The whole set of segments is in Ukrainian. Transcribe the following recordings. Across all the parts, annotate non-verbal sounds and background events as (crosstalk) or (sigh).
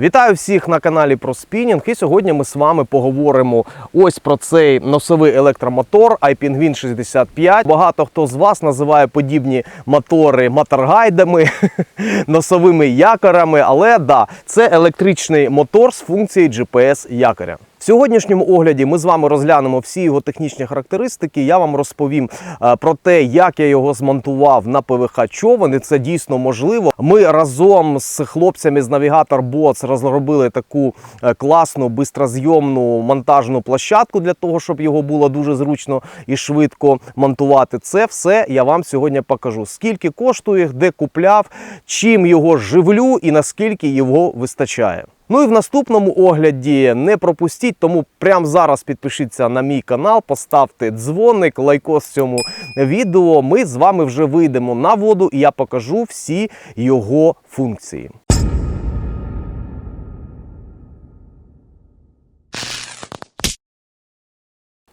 Вітаю всіх на каналі про спінінг. І сьогодні ми з вами поговоримо ось про цей носовий електромотор iPingwin 65. Багато хто з вас називає подібні мотори моторгайдами, (laughs) носовими якорами. Але да, це електричний мотор з функцією GPS якоря. В сьогоднішньому огляді ми з вами розглянемо всі його технічні характеристики. Я вам розповім е, про те, як я його змонтував на ПВХ човен. І це дійсно можливо. Ми разом з хлопцями з Navigator Bots розробили таку е, класну бистрозйомну монтажну площадку для того, щоб його було дуже зручно і швидко монтувати. Це все я вам сьогодні покажу. Скільки коштує, де купляв, чим його живлю і наскільки його вистачає. Ну і в наступному огляді не пропустіть, тому прямо зараз підпишіться на мій канал, поставте дзвоник, лайкос цьому відео. Ми з вами вже вийдемо на воду і я покажу всі його функції.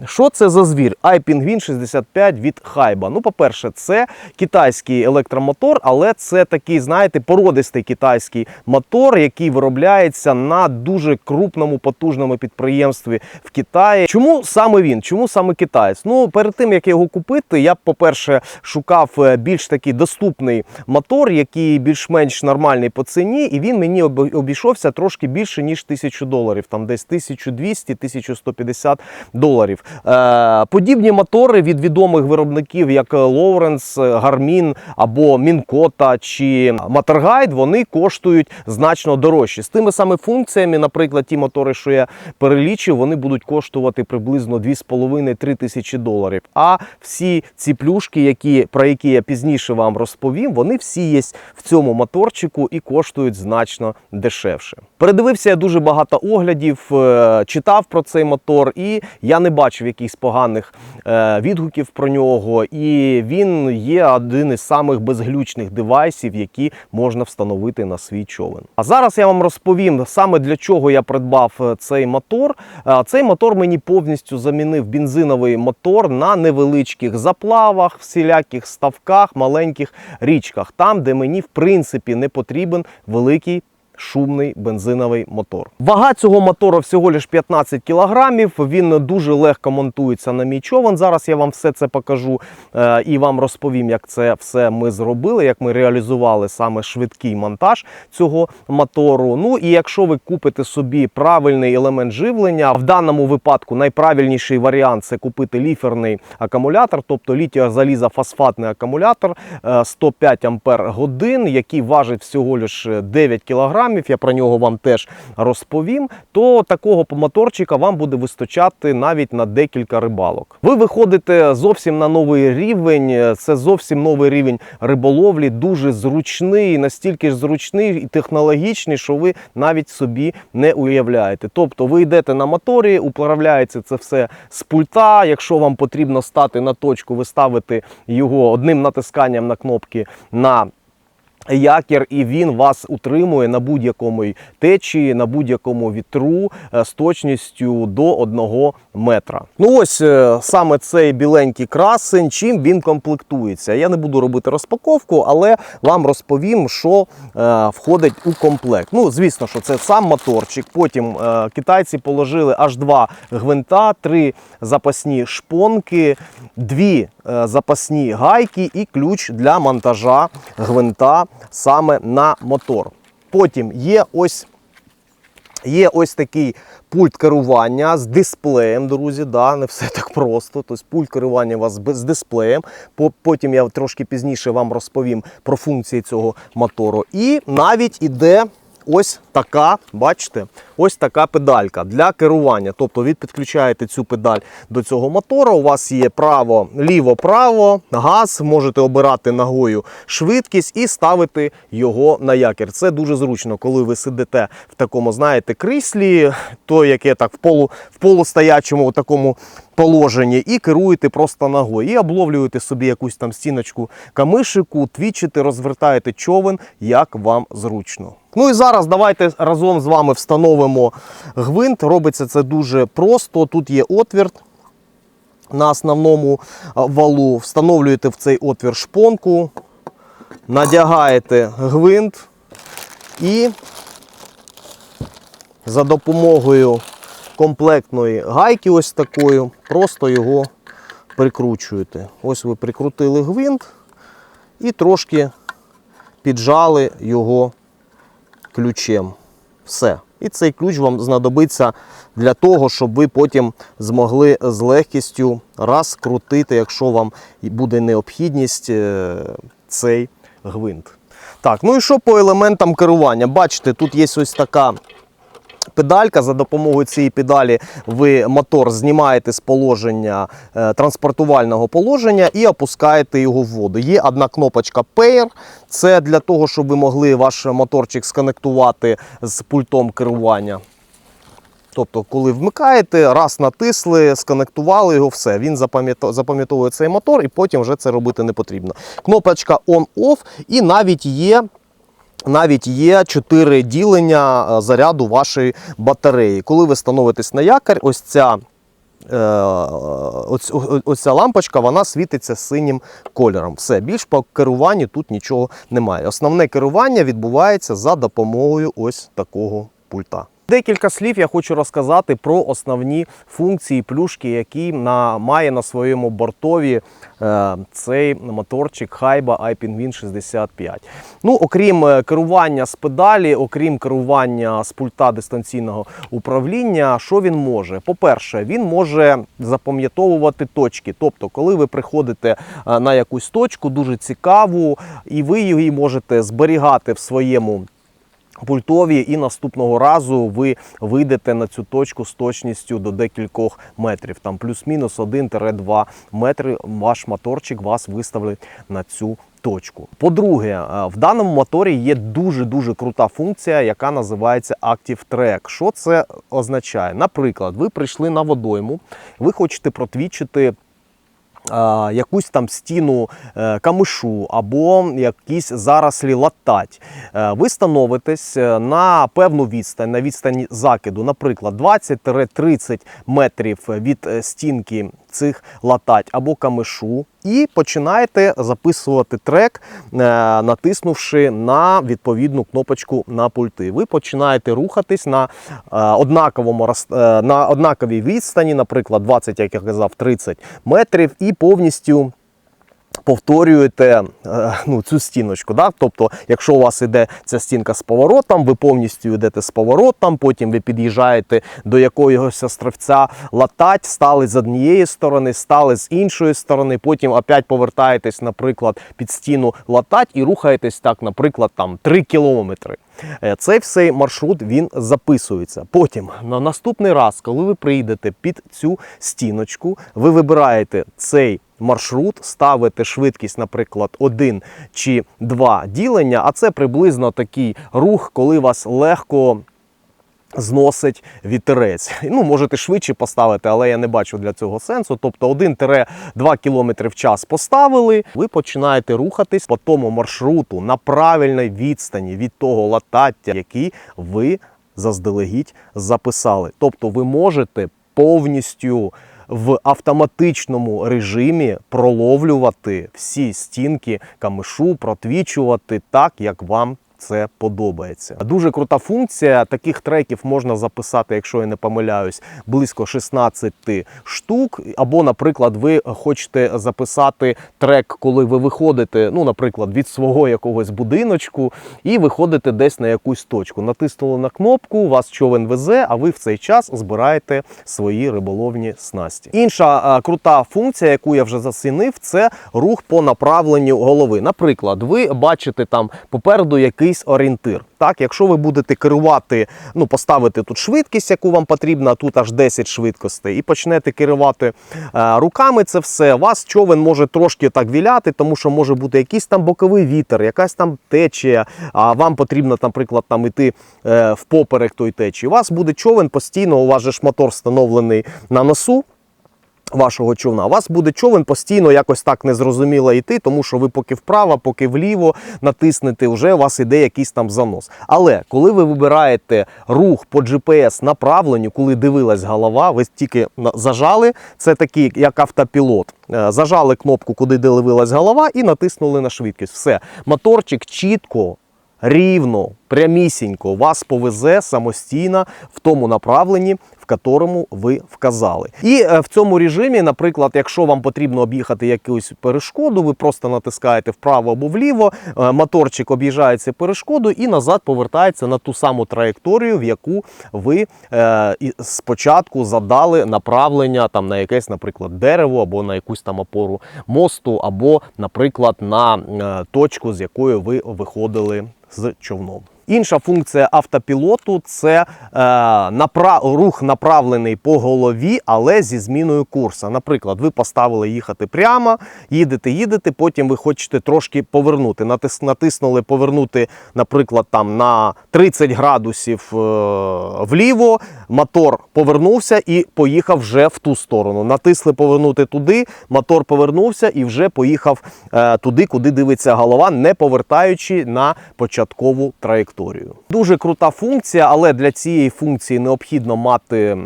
Що це за звір? iPingwin 65 від Хайба. Ну, по-перше, це китайський електромотор, але це такий, знаєте, породистий китайський мотор, який виробляється на дуже крупному потужному підприємстві в Китаї. Чому саме він? Чому саме китаєць? Ну, перед тим як його купити, я, по-перше, шукав е, більш такий доступний мотор, який більш-менш нормальний по ціні, і він мені обійшовся трошки більше ніж 1000 доларів, там десь 1200-1150 доларів. Е, подібні мотори від відомих виробників, як Lawrence, Garmin або Мінкота чи Motorguide, вони коштують значно дорожче. З тими саме функціями, наприклад, ті мотори, що я перелічив, вони будуть коштувати приблизно 2,5-3 тисячі доларів. А всі ці плюшки, які, про які я пізніше вам розповім, вони всі є в цьому моторчику і коштують значно дешевше. Передивився я дуже багато оглядів, е, читав про цей мотор, і я не бачив якихось поганих е, відгуків про нього. І він є один із самих безглючних девайсів, які можна встановити на свій човен. А зараз я вам розповім саме для чого я придбав е, цей мотор. Е, Цей мотор мені повністю замінив бензиновий мотор на невеличких заплавах, всіляких ставках, маленьких річках, там, де мені в принципі не потрібен великий шумний бензиновий мотор. Вага цього мотору всього лиш 15 кілограмів. Він дуже легко монтується на мій човен. Зараз я вам все це покажу е, і вам розповім, як це все ми зробили, як ми реалізували саме швидкий монтаж цього мотору. Ну і якщо ви купите собі правильний елемент живлення, в даному випадку найправильніший варіант це купити ліферний акумулятор, тобто літіозалізофосфатний акумулятор е, 105 ампер годин, який важить всього лише 9 кілограмів. Я про нього вам теж розповім. То такого моторчика вам буде вистачати навіть на декілька рибалок. Ви виходите зовсім на новий рівень. Це зовсім новий рівень риболовлі, дуже зручний, настільки ж зручний і технологічний, що ви навіть собі не уявляєте. Тобто ви йдете на моторі, управляється це все з пульта. Якщо вам потрібно стати на точку, ви ставите його одним натисканням на кнопки на Якір, і він вас утримує на будь-якому течії, на будь-якому вітру е, з точністю до 1 метра. Ну ось е, саме цей біленький красень, чим він комплектується. Я не буду робити розпаковку, але вам розповім, що е, входить у комплект. Ну, звісно, що це сам моторчик. Потім китайці положили аж два гвинта, три запасні шпонки, дві е, запасні гайки і ключ для монтажа гвинта саме на мотор. Потім є ось. Є ось такий пульт керування з дисплеєм, друзі. Да, не все (laughs) так просто. Тобто пульт керування у вас з дисплеєм. Потім я трошки пізніше вам розповім про функції цього мотору. І навіть іде ось така, бачите, ось така педалька для керування. Тобто ви підключаєте цю педаль до цього мотора. У вас є право, ліво, право, газ, можете обирати ногою швидкість і ставити його на якір. Це дуже зручно, коли ви сидите в такому, знаєте, кріслі, то яке так в полу в полустоячому такому положенні, і керуєте просто ногою. І обловлюєте собі якусь там стіночку камишику, твічите, розвертаєте човен, як вам зручно. Ну і зараз давайте разом з вами встановимо гвинт. Робиться це дуже просто. Тут є отвір на основному валу. Встановлюєте в цей отвір шпонку, надягаєте гвинт і за допомогою комплектної гайки, ось такою, просто його прикручуєте. Ось ви прикрутили гвинт і трошки піджали його ключем. Все. І цей ключ вам знадобиться для того, щоб ви потім змогли з легкістю розкрутити, якщо вам буде необхідність е, цей гвинт. Так, ну і що по елементам керування? Бачите, тут є ось така педалька. За допомогою цієї педалі ви мотор знімаєте з положення е, транспортувального положення і опускаєте його в воду. Є одна кнопочка Pair. Це для того, щоб ви могли ваш моторчик сконектувати з пультом керування. Тобто, коли вмикаєте, раз натисли, сконектували його, все. Він запам'ятовує цей мотор і потім вже це робити не потрібно. Кнопочка On-Off і навіть є. Навіть є 4 ділення е, заряду вашої батареї. Коли ви становитесь на якорь, ось ця, е, ось, ось ця лампочка вона світиться синім кольором. Все, більш по керуванню тут нічого немає. Основне керування відбувається за допомогою ось такого пульта. Декілька слів я хочу розказати про основні функції плюшки, які на, має на своєму бортові е, цей моторчик Hyba iPingwin 65. Ну, окрім е, керування з педалі, окрім керування з пульта дистанційного управління, що він може? По-перше, він може запам'ятовувати точки. Тобто, коли ви приходите е, на якусь точку, дуже цікаву, і ви її можете зберігати в своєму пультові, і наступного разу ви вийдете на цю точку з точністю до декількох метрів. Там плюс-мінус 1-2 метри ваш моторчик вас виставить на цю точку. По-друге, е, в даному моторі є дуже-дуже крута функція, яка називається Active Track. Що це означає? Наприклад, ви прийшли на водойму, ви хочете протвічити якусь там стіну е, камишу або якісь зарослі латать. Е, Ви становитесь е, на певну відстань, на відстані закиду, наприклад, 20-30 метрів від стінки цих латать або камишу, і починаєте записувати трек, е, натиснувши на відповідну кнопочку на пульти. Ви починаєте рухатись на е, однаковому е, на однаковій відстані, наприклад, 20, як я казав, 30 метрів, і повністю. Повторюєте е, ну, цю стіночку. Да? Тобто, якщо у вас іде ця стінка з поворотом, ви повністю йдете з поворотом, потім ви під'їжджаєте до якогось островця латать, стали з однієї сторони, стали з іншої сторони, потім опять повертаєтесь, наприклад, під стіну латать і рухаєтесь так, наприклад, там 3 кілометри. Е, Цей всей маршрут він записується. Потім на наступний раз, коли ви прийдете під цю стіночку, ви вибираєте цей маршрут, ставите швидкість, наприклад, один чи два ділення, а це приблизно такий рух, коли вас легко. Зносить вітерець. Ну, можете швидше поставити, але я не бачу для цього сенсу. Тобто 1-2 км в час поставили, ви починаєте рухатись по тому маршруту на правильній відстані від того латаття, який ви заздалегідь записали. Тобто ви можете повністю в автоматичному режимі проловлювати всі стінки камишу, протвічувати так, як вам це подобається. Дуже крута функція. Таких треків можна записати, якщо я не помиляюсь, близько 16 штук. Або, наприклад, ви хочете записати трек, коли ви виходите, ну, наприклад, від свого якогось будиночку і виходите десь на якусь точку. Натиснули на кнопку, вас човен везе, а ви в цей час збираєте свої риболовні снасті. Інша е, крута функція, яку я вже засинив, це рух по направленню голови. Наприклад, ви бачите там попереду якийсь орієнтир. Так, якщо ви будете керувати, ну поставити тут швидкість, яку вам потрібна, тут аж 10 швидкостей, і почнете керувати е, руками це все, вас човен може трошки так віляти, тому що може бути якийсь там боковий вітер, якась там течія, а вам потрібно, наприклад, там іти е, впоперек той течії. У вас буде човен постійно, у вас же ж мотор встановлений на носу вашого човна. У вас буде човен постійно якось так незрозуміло йти, тому що ви поки вправо, поки вліво натиснете, вже у вас іде якийсь там занос. Але коли ви вибираєте рух по GPS направленню, коли дивилась голова, ви тільки зажали, це такий як автопілот. Е, Зажали кнопку, куди дивилась голова, і натиснули на швидкість. Все, моторчик чітко. Рівно прямісінько вас повезе самостійно в тому направленні, в которому ви вказали. І е, в цьому режимі, наприклад, якщо вам потрібно об'їхати якусь перешкоду, ви просто натискаєте вправо або вліво, е, моторчик об'їжджає цю перешкоду і назад повертається на ту саму траєкторію, в яку ви е, спочатку задали направлення там на якесь, наприклад, дерево або на якусь там опору мосту, або, наприклад, на точку, з якої ви виходили з човном. Інша функція автопілоту це е, напра- рух направлений по голові, але зі зміною курсу. Наприклад, ви поставили їхати прямо, їдете, їдете, потім ви хочете трошки повернути. Натис, натиснули повернути, наприклад, там на 30 градусів е, вліво, мотор повернувся і поїхав вже в ту сторону. Натисли повернути туди, мотор повернувся і вже поїхав е, туди, куди дивиться голова, не повертаючи на початкову траєкторію. Дуже крута функція, але для цієї функції необхідно мати е,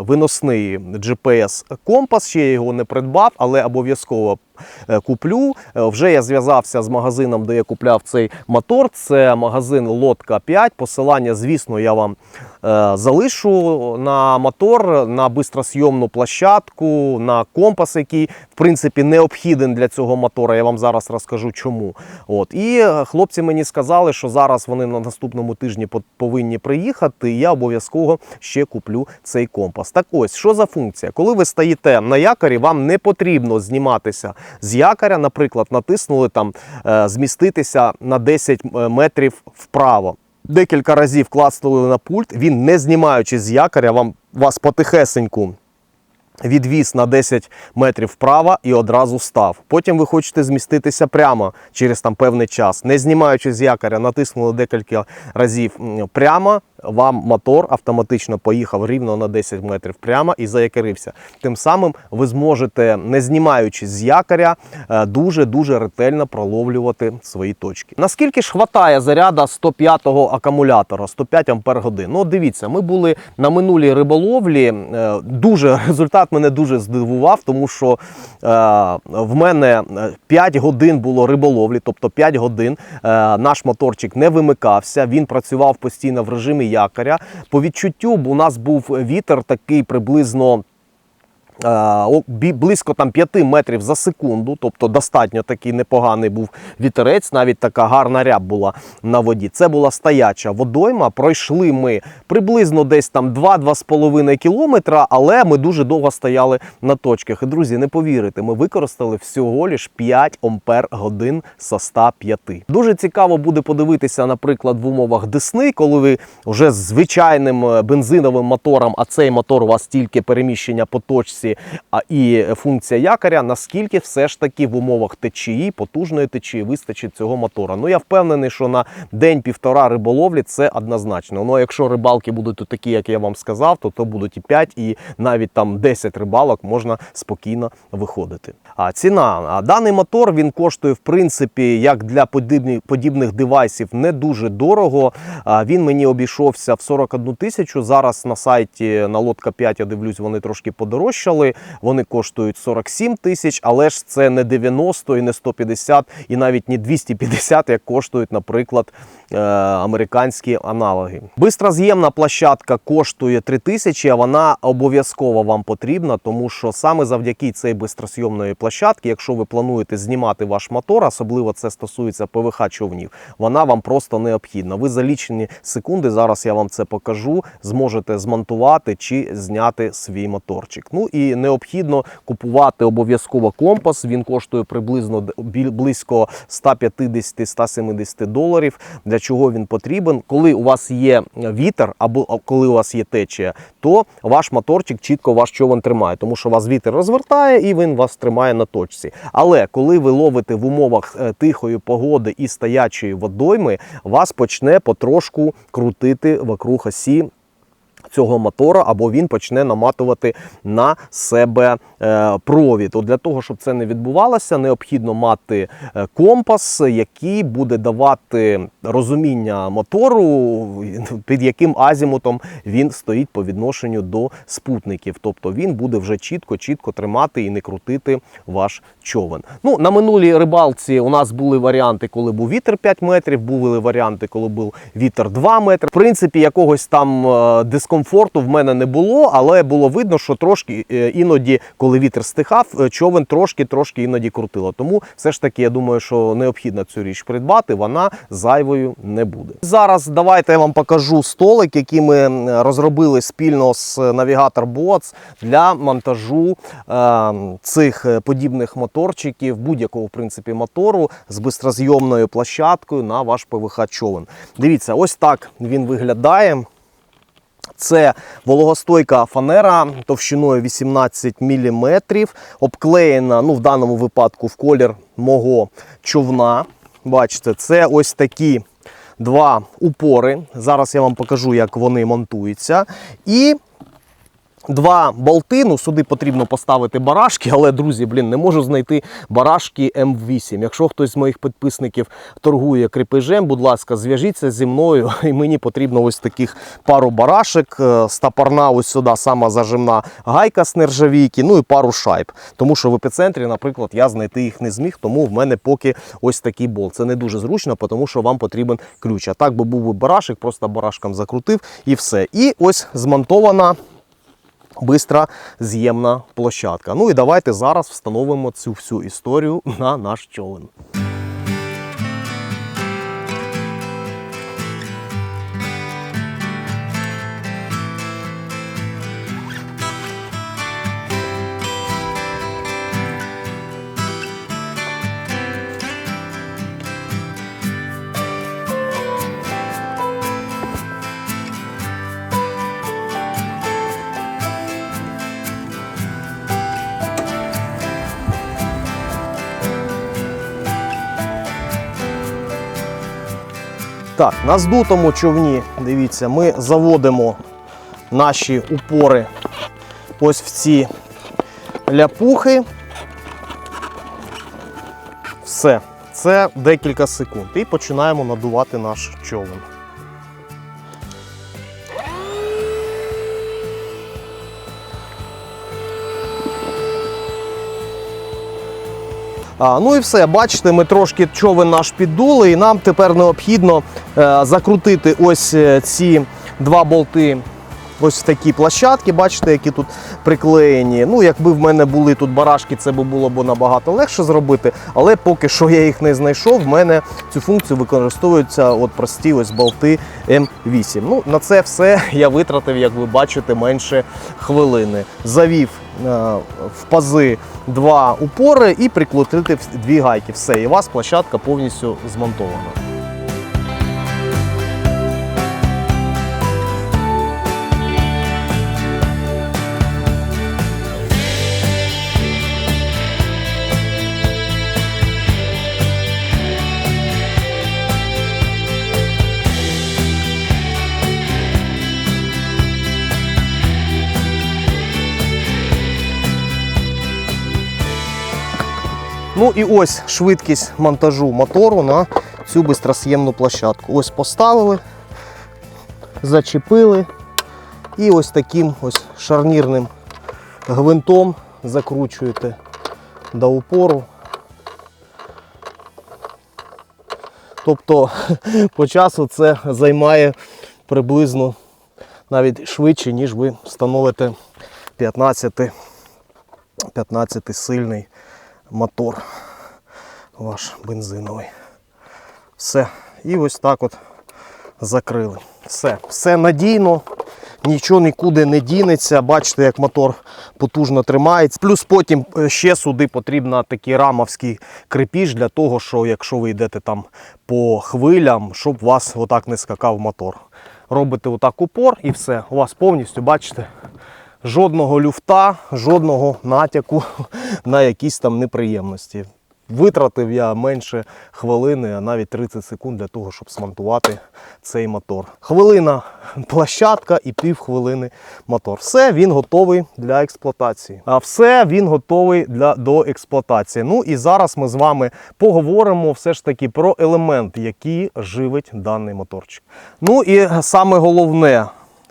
виносний GPS-компас. Ще я його не придбав, але обов'язково куплю. Е, Вже я зв'язався з магазином, де я купляв цей мотор. Це магазин Лодка 5. Посилання, звісно, я вам е, залишу на мотор, на бистросйомну площадку, на компас, який в принципі необхіден для цього мотора. Я вам зараз розкажу чому. От і е, хлопці мені сказали, що зараз вони на наступному тижні повинні приїхати. І я обов'язково ще куплю цей компас. Так ось що за функція? Коли ви стоїте на якорі, вам не потрібно зніматися з якоря, наприклад, натиснули там е, зміститися на 10 метрів вправо. Декілька разів класнули на пульт, він не знімаючи з якоря, вам вас потихесеньку відвіз на 10 метрів вправо і одразу став. Потім ви хочете зміститися прямо через там певний час, не знімаючи з якоря, натиснули декілька разів прямо. Вам мотор автоматично поїхав рівно на 10 метрів прямо і заякорився. Тим самим ви зможете, не знімаючи з якоря, е, дуже дуже ретельно проловлювати свої точки. Наскільки ж хватає заряда 105-го акумулятора, 105 ампер годин? Ну, дивіться, ми були на минулій риболовлі. е, Дуже (laughs) результат мене дуже здивував, тому що е, в мене 5 годин було риболовлі, тобто 5 годин е, наш моторчик не вимикався. Він працював постійно в режимі якоря. По відчуттю у нас був вітер такий приблизно. Е, Близько там 5 метрів за секунду, тобто достатньо такий непоганий був вітерець, навіть така гарна ряб була на воді. Це була стояча водойма. Пройшли ми приблизно десь там 2-2,5 кілометра, але ми дуже довго стояли на точках. І друзі, не повірите, ми використали всього лиш 5 ампер годин з 105. Дуже цікаво буде подивитися, наприклад, в умовах Десни, коли ви вже з звичайним е, бензиновим мотором, а цей мотор у вас тільки переміщення по точці а і функція якоря, наскільки все ж таки в умовах течії, потужної течії вистачить цього мотора. Ну я впевнений, що на день-півтора риболовлі це однозначно. Ну якщо рибалки будуть такі, як я вам сказав, то то будуть і 5, і навіть там 10 рибалок можна спокійно виходити. А ціна а даний мотор він коштує в принципі як для подібних девайсів не дуже дорого. А він мені обійшовся в 41 тисячу. Зараз на сайті на лодка 5, я дивлюсь, вони трошки подорожчали. Вони коштують 47 тисяч, але ж це не 90 і не 150, і навіть не 250, як коштують, наприклад, е, американські аналоги. Бистроз'ємна площадка коштує 3 тисячі, а вона обов'язково вам потрібна, тому що саме завдяки цій бистросйомної площадки, якщо ви плануєте знімати ваш мотор, особливо це стосується ПВХ човнів, вона вам просто необхідна. Ви за лічені секунди, зараз я вам це покажу, зможете змонтувати чи зняти свій моторчик. Ну і необхідно купувати обов'язково компас. Він коштує приблизно близько 150-170 доларів. Для чого він потрібен? Коли у вас є вітер або коли у вас є течія, то ваш моторчик чітко ваш човен тримає, тому що вас вітер розвертає і він вас тримає на точці. Але коли ви ловите в умовах е, тихої погоди і стоячої водойми, вас почне потрошку крутити вокруг осі цього мотора, або він почне наматувати на себе е, провід. От для того, щоб це не відбувалося, необхідно мати е, компас, який буде давати розуміння мотору, під яким азімутом він стоїть по відношенню до спутників. Тобто він буде вже чітко, чітко тримати і не крутити ваш човен. Ну на минулій рибалці у нас були варіанти, коли був вітер 5 метрів, були варіанти, коли був вітер 2 метри. В принципі, якогось там е, дискомфорту в мене не було, але було видно, що трошки е, іноді, коли вітер стихав, е, човен трошки-трошки іноді крутило. Тому все ж таки, я думаю, що необхідно цю річ придбати, вона зайвою не буде. Зараз давайте я вам покажу столик, який ми розробили спільно з Navigator Bots для монтажу е, цих е, подібних моторчиків, будь-якого в принципі мотору з бистрозйомною площадкою на ваш ПВХ човен. Дивіться, ось так він виглядає. Це вологостойка фанера товщиною 18 мм, обклеєна, ну, в даному випадку, в колір мого човна. Бачите, це ось такі два упори. Зараз я вам покажу, як вони монтуються. І Два болти, ну сюди потрібно поставити барашки, але, друзі, блін, не можу знайти барашки М8. Якщо хтось з моїх підписників торгує кріпежем, будь ласка, зв'яжіться зі мною, (laughs) і мені потрібно ось таких пару барашек, е, стапарна ось сюди сама зажимна гайка з нержавійки, ну і пару шайб. Тому що в епіцентрі, наприклад, я знайти їх не зміг, тому в мене поки ось такий болт. Це не дуже зручно, тому що вам потрібен ключ. А так би був би барашек, просто барашком закрутив і все. І ось змонтована бистра з'ємна площадка. Ну і давайте зараз встановимо цю всю історію на наш човен. На здутому човні, дивіться, ми заводимо наші упори ось в ці ляпухи. Все, це декілька секунд. І починаємо надувати наш човен. Ну і все, бачите, ми трошки човен наш піддули, і нам тепер необхідно е, закрутити ось е, ці два болти. Ось такі площадки, бачите, які тут приклеєні. Ну, якби в мене були тут барашки, це було б набагато легше зробити. Але поки що я їх не знайшов. В мене цю функцію використовуються от прості ось болти М8. Ну, на це все я витратив, як ви бачите, менше хвилини. Завів е, в пази два упори і прикрутити дві гайки. Все, і у вас площадка повністю змонтована. Ну і ось швидкість монтажу мотору на цю бистрос'ємну площадку. Ось поставили, зачепили і ось таким ось шарнірним гвинтом закручуєте до упору. Тобто (laughs) по часу це займає приблизно навіть швидше, ніж ви встановите 15 15 сильний мотор ваш бензиновий. Все. І ось так от закрили. Все. Все надійно, нічого нікуди не дінеться. Бачите, як мотор потужно тримається. Плюс потім е, ще сюди потрібно такий рамовський крепіж для того, що якщо ви йдете там по хвилям, щоб у вас отак не скакав мотор. Робите отак упор і все. У вас повністю, бачите, жодного люфта, жодного натяку (laughs) на якісь там неприємності. Витратив я менше хвилини, а навіть 30 секунд для того, щоб смонтувати цей мотор. Хвилина (laughs) площадка і пів хвилини мотор. Все, він готовий для експлуатації. А все він готовий для до експлуатації. Ну і зараз ми з вами поговоримо все ж таки про елемент, який живить даний моторчик. Ну і саме головне.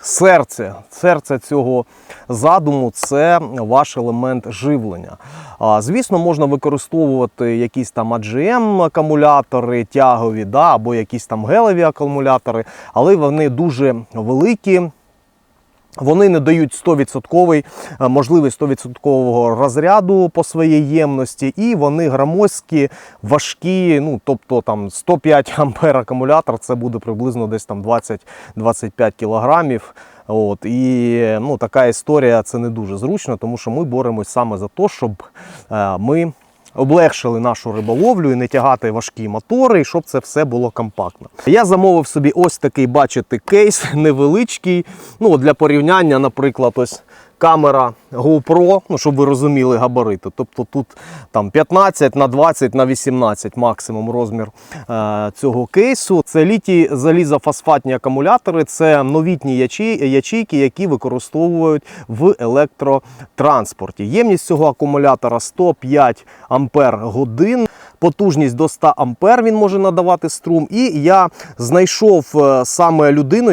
Серце, серце цього задуму це ваш елемент живлення. Звісно, можна використовувати якісь там AGM акумулятори, тягові, да, або якісь там гелеві акумулятори, але вони дуже великі. Вони не дають 100% е, можливість 100% розряду по своїй ємності, і вони громоздкі, важкі. Ну тобто там 105 (laughs) ампер акумулятор, це буде приблизно десь там 20-25 кілограмів. От і ну така історія це не дуже зручно, тому що ми боремось саме за те, щоб е, ми облегшили нашу риболовлю і не тягати важкі мотори, і щоб це все було компактно. Я замовив собі ось такий, бачите, кейс (laughs) невеличкий. Ну, для порівняння, наприклад, ось камера GoPro, ну, щоб ви розуміли габарити. Тобто тут там 15 на 20 на 18 максимум розмір е, цього кейсу. Це літій залізофосфатні акумулятори, це новітні ячей, ячейки, які використовують в електротранспорті. Ємність цього акумулятора 105 ампер годин. Потужність до 100 ампер він може надавати струм. І я знайшов е, саме людину,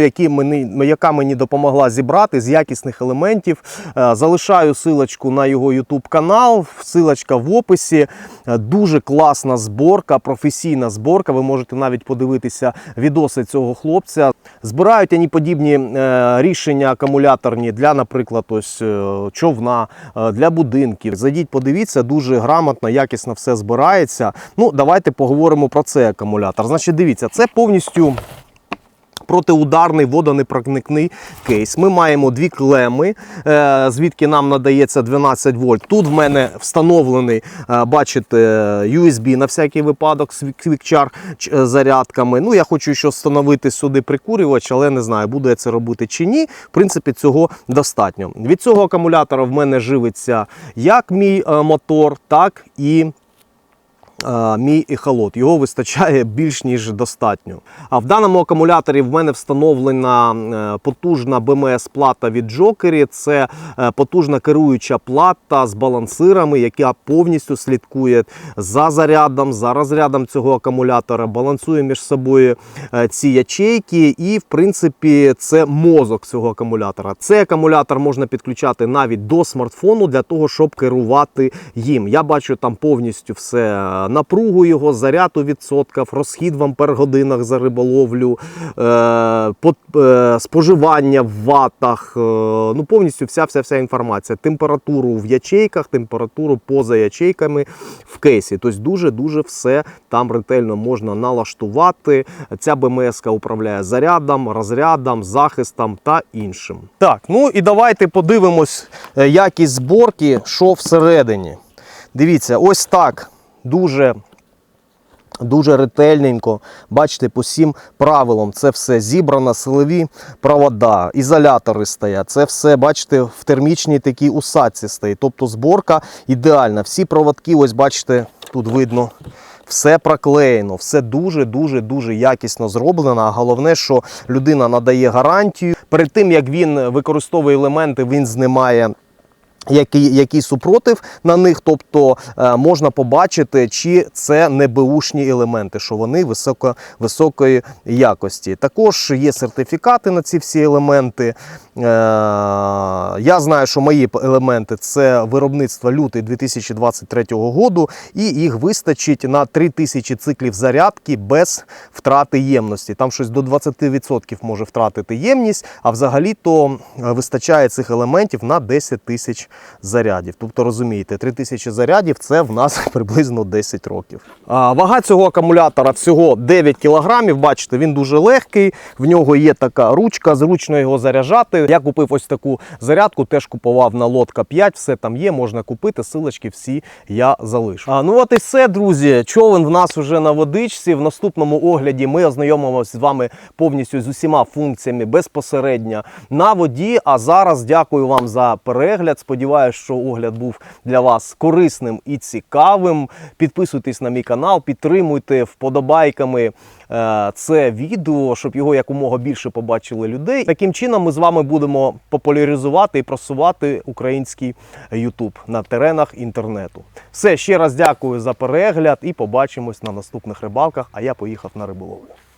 яка мені допомогла зібрати з якісних елементів. Е, Залишаю силочку на його YouTube канал, силочка в описі. Е, Дуже класна зборка, професійна зборка. Ви можете навіть подивитися відоси цього хлопця. Збирають вони подібні рішення акумуляторні для, наприклад, ось човна, для будинків. Зайдіть, подивіться, дуже грамотно, якісно все збирається. Ну, давайте поговоримо про цей акумулятор. Значить, дивіться, це повністю протиударний водонепроникний кейс. Ми маємо дві клеми, е, звідки нам надається 12 вольт. Тут в мене встановлений, е, бачите, USB на всякий випадок з квікчар зарядками. Ну, я хочу ще встановити сюди прикурювач, але не знаю, буду я це робити чи ні. В принципі, цього достатньо. Від цього акумулятора в мене живиться як мій е, мотор, так і е, мій ехолот. Його вистачає більш ніж достатньо. А в даному акумуляторі в мене встановлена е, потужна БМС-плата від Джокері. Це е, потужна керуюча плата з балансирами, яка повністю слідкує за зарядом, за розрядом цього акумулятора, балансує між собою е, ці ячейки, і в принципі це мозок цього акумулятора. Цей акумулятор можна підключати навіть до смартфону для того, щоб керувати їм. Я бачу там повністю все напругу його, заряд у відсотках, розхід в ампер-годинах за риболовлю, е, е, споживання в ватах. е, ну повністю вся вся вся інформація. Температуру в ячейках, температуру поза ячейками в кейсі. Тобто дуже дуже все там ретельно можна налаштувати. Ця БМС управляє зарядом, розрядом, захистом та іншим. Так, ну і давайте подивимось якість зборки, що всередині. Дивіться, ось так дуже. Дуже ретельненько, бачите, по всім правилам це все зібрано, силові провода, ізолятори стоять. Це все, бачите, в термічній такій усадці стоїть. Тобто зборка ідеальна. Всі проводки, ось бачите, тут видно. Все проклеєно, все дуже дуже дуже якісно зроблено. А головне, що людина надає гарантію. Перед тим як він використовує елементи, він знімає який, який супротив на них, тобто е, можна побачити, чи це не беушні елементи, що вони високо, високої якості. Також є сертифікати на ці всі елементи. Е, я знаю, що мої елементи це виробництво лютий 2023 року, і їх вистачить на 3000 циклів зарядки без втрати ємності. Там щось до 20% може втратити ємність, а взагалі то е, вистачає цих елементів на 10 тисяч зарядів. Тобто розумієте, 3000 зарядів це в нас (laughs) приблизно 10 років. А, вага цього акумулятора всього 9 кг. Бачите, він дуже легкий. В нього є така ручка, зручно його заряджати. Я купив ось таку зарядку, теж купував на лодка 5, все там є, можна купити. Силочки всі я залишу. А, ну от і все, друзі. Човен в нас уже на водичці. В наступному огляді ми ознайомимося з вами повністю з усіма функціями безпосередньо на воді. А зараз дякую вам за перегляд. Сподіваюся, сподіваюся, що огляд був для вас корисним і цікавим. Підписуйтесь на мій канал, підтримуйте вподобайками е, це відео, щоб його якомога більше побачили людей. Таким чином, ми з вами будемо популяризувати і просувати український YouTube на теренах інтернету. Все ще раз дякую за перегляд і побачимось на наступних рибалках. А я поїхав на риболовлю.